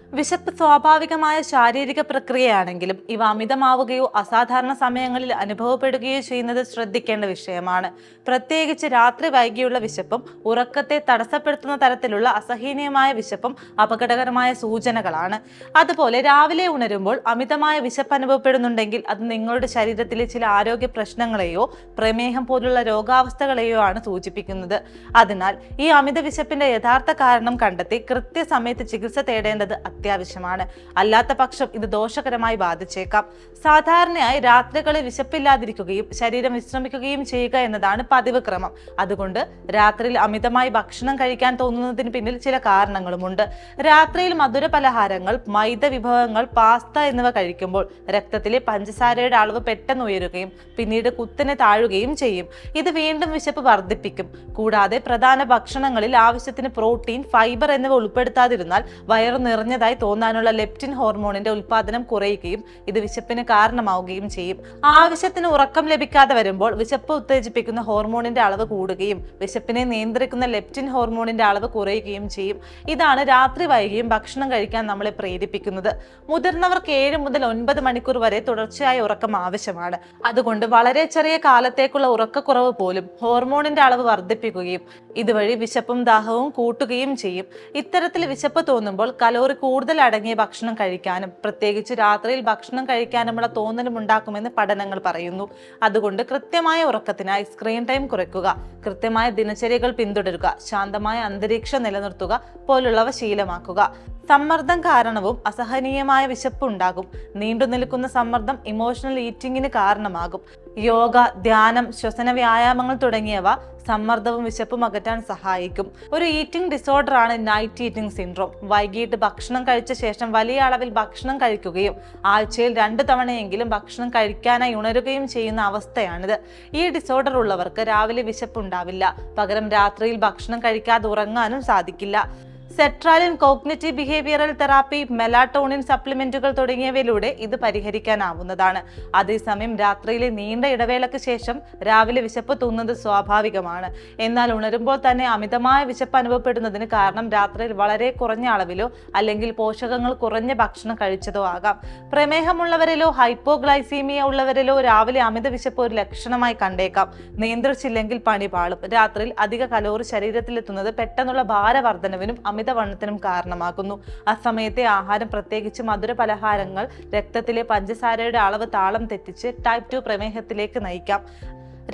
വിശപ്പ് സ്വാഭാവികമായ ശാരീരിക പ്രക്രിയയാണെങ്കിലും ഇവ അമിതമാവുകയോ അസാധാരണ സമയങ്ങളിൽ അനുഭവപ്പെടുകയോ ചെയ്യുന്നത് ശ്രദ്ധിക്കേണ്ട വിഷയമാണ്. പ്രത്യേകിച്ച് രാത്രി വൈകിയുള്ള വിശപ്പും ഉറക്കത്തെ തടസ്സപ്പെടുത്തുന്ന തരത്തിലുള്ള അസഹനീയമായ വിശപ്പും അപകടകരമായ സൂചനകളാണ്. അതുപോലെ രാവിലെ ഉണരുമ്പോൾ അമിതമായ വിശപ്പ് അനുഭവപ്പെടുന്നുണ്ടെങ്കിൽ അത് നിങ്ങളുടെ ശരീരത്തിലെ ചില ആരോഗ്യ പ്രശ്നങ്ങളെയോ പ്രമേഹം പോലുള്ള രോഗാവസ്ഥകളെയോ ആണ് സൂചിപ്പിക്കുന്നത്. അതിനാൽ ഈ അമിത വിശപ്പിന്റെ യഥാർത്ഥ കാരണം കണ്ടെത്തി കൃത്യസമയത്ത് ചികിത്സ തേടേണ്ടത് അത്യാവശ്യമാണ്. അല്ലാത്ത പക്ഷം ഇത് ദോഷകരമായി ബാധിച്ചേക്കാം. സാധാരണയായി രാത്രികളിൽ വിശപ്പില്ലാതിരിക്കുകയും ശരീരം വിശ്രമിക്കുകയും ചെയ്യുക എന്നതാണ് പതിവ് ക്രമം. അതുകൊണ്ട് രാത്രിയിൽ അമിതമായി ഭക്ഷണം കഴിക്കാൻ തോന്നുന്നതിന് പിന്നിൽ ചില കാരണങ്ങളുമുണ്ട്. രാത്രിയിൽ മധുര പലഹാരങ്ങൾ മൈദ വിഭവങ്ങൾ പാസ്ത എന്നിവ കഴിക്കുമ്പോൾ രക്തത്തിലെ പഞ്ചസാരയുടെ അളവ് പെട്ടെന്ന് ഉയരുകയും പിന്നീട് കുത്തിനെ താഴുകയും ചെയ്യും. ഇത് വീണ്ടും വിശപ്പ് വർദ്ധിപ്പിക്കും. കൂടാതെ പ്രധാന ഭക്ഷണങ്ങളിൽ ആവശ്യത്തിന് പ്രോട്ടീൻ ഫൈബർ എന്നിവ ഉൾപ്പെടുത്താതിരുന്നാൽ വയറു നിറഞ്ഞതായി തോന്നാനുള്ള ലെപ്റ്റിൻ ഹോർമോണിന്റെ ഉൽപാദനം കുറയുകയും ഇത് വിശപ്പിന് കാരണമാവുകയും ചെയ്യും. ആവശ്യത്തിന് ഉറക്കം ലഭിക്കാതെ വരുമ്പോൾ വിശപ്പ് ഉത്തേജിപ്പിക്കുന്ന ഹോർമോണിന്റെ അളവ് കൂടുകയും വിശപ്പിനെ നിയന്ത്രിക്കുന്ന ലെപ്റ്റിൻ ഹോർമോണിന്റെ അളവ് കുറയുകയും ചെയ്യും. ഇതാണ് രാത്രി വൈകിയും ഭക്ഷണം കഴിക്കാൻ നമ്മളെ പ്രേരിപ്പിക്കുന്നത്. മുതിർന്നവർക്ക് ഏഴ് മുതൽ ഒൻപത് മണിക്കൂർ വരെ തുടർച്ചയായ ഉറക്കം ആവശ്യമാണ്. അതുകൊണ്ട് വളരെ ചെറിയ കാലത്തേക്കുള്ള ഉറക്കക്കുറവ് പോലും ഹോർമോണിന്റെ അളവ് വർദ്ധിപ്പിക്കുകയും ഇതുവഴി വിശപ്പും ദാഹവും കൂട്ടുകയും ചെയ്യും. ഇത്തരത്തിൽ വിശപ്പ് തോന്നുമ്പോൾ കലോറി കൂടുതൽ അടങ്ങിയ ഭക്ഷണം കഴിക്കാനും പ്രത്യേകിച്ച് രാത്രിയിൽ ഭക്ഷണം കഴിക്കാനുമുള്ള തോന്നലും ഉണ്ടാക്കുമെന്ന് പഠനങ്ങൾ പറയുന്നു. അതുകൊണ്ട് കൃത്യമായ ഉറക്കത്തിനായി സ്ക്രീൻ ടൈം കുറയ്ക്കുക കൃത്യമായ ദിനചര്യകൾ പിന്തുടരുക ശാന്തമായ അന്തരീക്ഷം നിലനിർത്തുക പോലുള്ളവ ശീലമാക്കുക. സമ്മർദ്ദം കാരണവും അസഹനീയമായ വിശപ്പ് ഉണ്ടാകും നീണ്ടു നിൽക്കുന്ന സമ്മർദ്ദം ഇമോഷണൽ ഈറ്റിംഗിന് കാരണമാകും. യോഗ ധ്യാനം ശ്വസന വ്യായാമങ്ങൾ തുടങ്ങിയവ സമ്മർദ്ദവും വിശപ്പും അകറ്റാൻ സഹായിക്കും. ഒരു ഈറ്റിംഗ് ഡിസോർഡർ ആണ് നൈറ്റ് ഈറ്റിംഗ് സിൻഡ്രോം വൈകിട്ട് ഭക്ഷണം കഴിച്ച ശേഷം വലിയ അളവിൽ ഭക്ഷണം കഴിക്കുകയും ആഴ്ചയിൽ രണ്ട് തവണയെങ്കിലും ഭക്ഷണം കഴിക്കാനായി ഉണരുകയും ചെയ്യുന്ന അവസ്ഥയാണിത്. ഈ ഡിസോർഡർ ഉള്ളവർക്ക് രാവിലെ വിശപ്പുണ്ടാവില്ല. പകരം രാത്രിയിൽ ഭക്ഷണം കഴിക്കാതെ ഉറങ്ങാനും സാധിക്കില്ല. Sertraline cognitive behavioural therapy melatonin സപ്ലിമെന്റുകൾ തുടങ്ങിയവയിലൂടെ ഇത് പരിഹരിക്കാനാവുന്നതാണ്. അതേസമയം രാത്രിയിലെ നീണ്ട ഇടവേളയ്ക്ക് ശേഷം രാവിലെ വിശപ്പ് തോന്നുന്നത് സ്വാഭാവികമാണ്. എന്നാൽ ഉണരുമ്പോൾ തന്നെ അമിതമായ വിശപ്പ് അനുഭവപ്പെടുന്നതിന് കാരണം രാത്രിയിൽ വളരെ കുറഞ്ഞ അളവിലോ അല്ലെങ്കിൽ പോഷകങ്ങൾ കുറഞ്ഞ ഭക്ഷണം കഴിച്ചതോ ആകാം. പ്രമേഹമുള്ളവരിലോ ഹൈപ്പോഗ്ലൈസീമിയ ഉള്ളവരിലോ രാവിലെ അമിത വിശപ്പ് ഒരു ലക്ഷണമായി കണ്ടേക്കാം. നിയന്ത്രിച്ചില്ലെങ്കിൽ പണി പാളും. രാത്രിയിൽ അധിക കലോറി ശരീരത്തിലെത്തുന്നത് പെട്ടെന്നുള്ള ഭാരവർദ്ധനവിനും അമിതവണ്ണത്തിനും കാരണമാകുന്നു. ആ സമയത്തെ ആഹാരം പ്രത്യേകിച്ച് മധുര പലഹാരങ്ങൾ രക്തത്തിലെ പഞ്ചസാരയുടെ അളവ് താളം തെറ്റിച്ച് ടൈപ്പ് ടു പ്രമേഹത്തിലേക്ക് നയിക്കാം.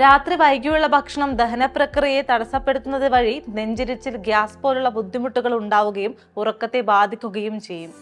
രാത്രി വൈകിയുള്ള ഭക്ഷണം ദഹനപ്രക്രിയയെ തടസ്സപ്പെടുത്തുന്നത് വഴി നെഞ്ചിരിച്ചിൽ ഗ്യാസ് പോലുള്ള ബുദ്ധിമുട്ടുകൾ ഉണ്ടാവുകയും ഉറക്കത്തെ ബാധിക്കുകയും ചെയ്യും.